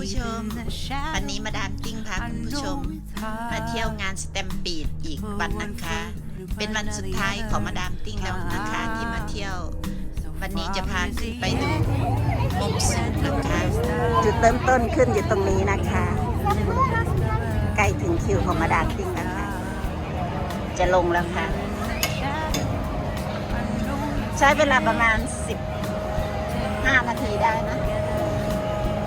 ผู้ชม วันนี้มาดามติ้งพาคุณผู้ชม มาเที่ยวงานสแตมปีดอีกวันนะคะ เป็นวันสุดท้ายของมาดามติ้งแล้วนะคะที่มาเที่ยว วันนี้จะพาขึ้นไปดูมุมสูงนะคะจุดเริ่มต้นขึ้นอยู่ตรงนี้นะคะ ใกล้ถึงคิวของมาดามติ้งแล้วค่ะ จะลงแล้วค่ะ ใช้เวลาประมาณ 15 นาทีได้นะ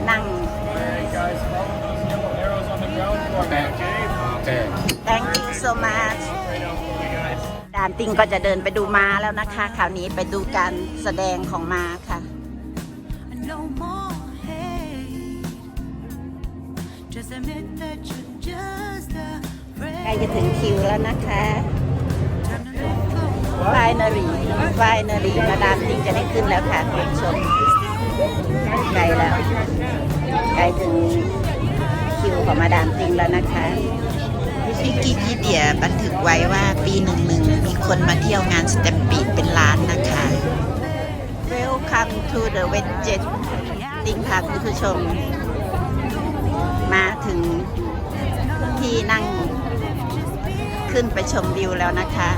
นั่ง Alright, guys, follow those yellow arrows on the ground for me, okay? Okay. thank you so much Right now for me, guys. ดามติงก็จะเดินไปดูม้าแล้วนะคะ คราวนี้ไปดูการแสดงของม้าค่ะ No more hate. Just admit that you're just a ใกล้ friend. จะถึงคิวแล้วนะคะ Time to let go. finally finally มาดามติงจะได้ขึ้นแล้วค่ะคุณผู้ชม ใกล้แล้วใกล้ถึงคิวของมาดามติงแล้วนะคะวิกิพีเดียบันทึกไว้ว่าปีหนึ่งหนึ่งมีคนมาเที่ยวงานสแตมปีดเป็นล้านนะคะ Welcome to the w e d g e t ติงค่ะคุณผู้ชม มาถึงที่นั่งขึ้นไปชมวิวแล้วนะคะ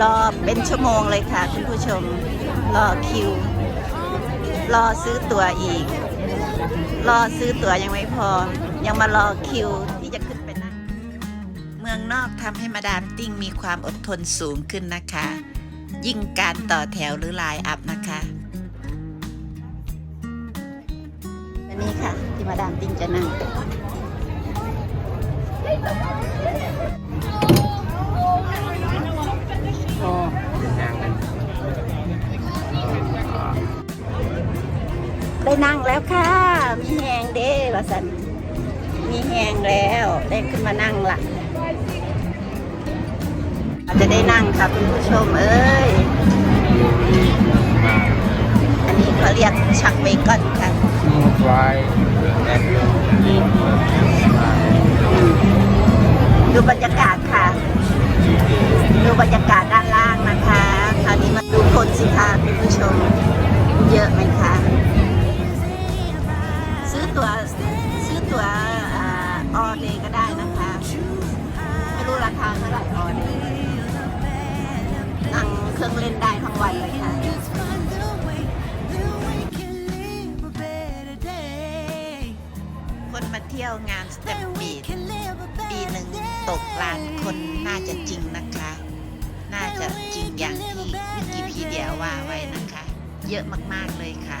รอเป็นชั่วโมงเลยค่ะคุณผู้ชม รอคิว รอซื้อตั๋วอีก รอซื้อตั๋วยังไม่พอ ยังมารอคิวที่จะขึ้นไปนั่งเมืองนอกทำให้มาดามติ้งมีความอดทนสูงขึ้นนะคะ ยิ่งการต่อแถวหรือไลน์อัพนะคะอันนี้ค่ะ ที่มาดามติ้งจะนั่ง ได้นั่งแล้วค่ะ มีแหงเด้ว่าสันมีแหงแล้ว ได้ขึ้นมานั่งละอาจะได้นั่งค่ะคุณผู้ชมเอ้ย อันนี้เขาเรียกชักเบคอนค่ะ ซื้อตั๋วอ๋อเดย์ก็ได้นะคะ ไม่รู้ราคาเท่าไหร่ออเดย์นั่งเครื่องเล่นได้ทั้งวันเลยค่ะคนมาเที่ยวงานสเต็ม That ปีดปีหนึ่งตกล้านคนน่าจะจริงนะคะ น่าจะจริงอย่างที่วิกิพีเดียว่าไว้นะคะ เยอะมากๆเลยค่ะ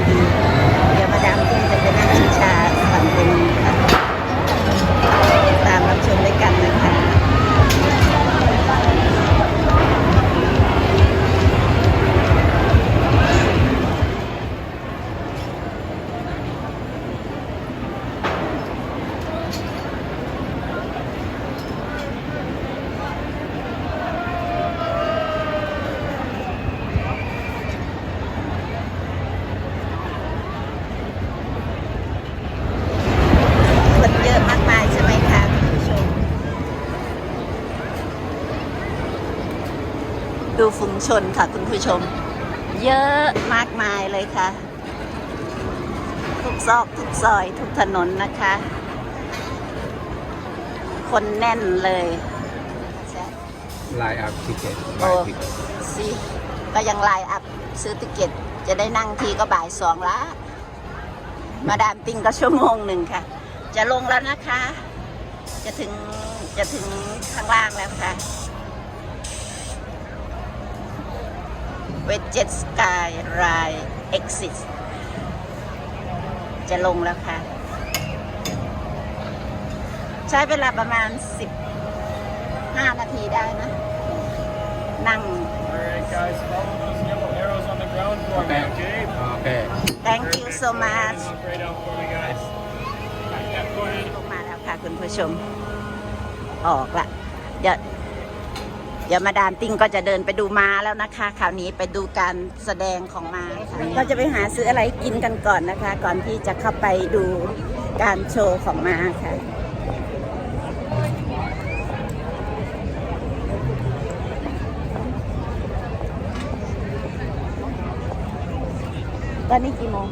ID. ฝูงชนค่ะคุณผู้ชม เยอะมากมายเลยค่ะ ทุกซอกทุกซอยทุกถนนนะคะ คนแน่นเลย line up ticket โอ้ buy ticket สิก็ยังไลน์อัพซื้อติเกตจะได้นั่งทีก็บ่ายสองละมาดามติงก็ชั่วโมงหนึ่งค่ะ จะลงแล้วนะคะ จะถึงจะถึงข้างล่างแล้วค่ะ เวจเจ็ตสกายไรเอ็กซิสจะลงแล้วค่ะ ใช้เวลาประมาณ 15 นาทีได้นะ นั่ง Alright, guys, follow those yellow arrows on the ground for me, okay? okay thank you so Perfect. much Mark right out for me, guys. Alright, yeah, go ahead. ลงมาแล้วค่ะคุณผู้ชม ออกละ เดี๋ยว เดี๋ยวมาดามติ้งก็จะเดินไปดูม้าแล้วนะคะคราวนี้ไปดูการแสดงของม้าค่ะก็จะไปหาซื้ออะไรกินกันก่อนนะคะ ก่อนที่จะเข้าไปดูการโชว์ของม้าค่ะตอนนี้กี่โมง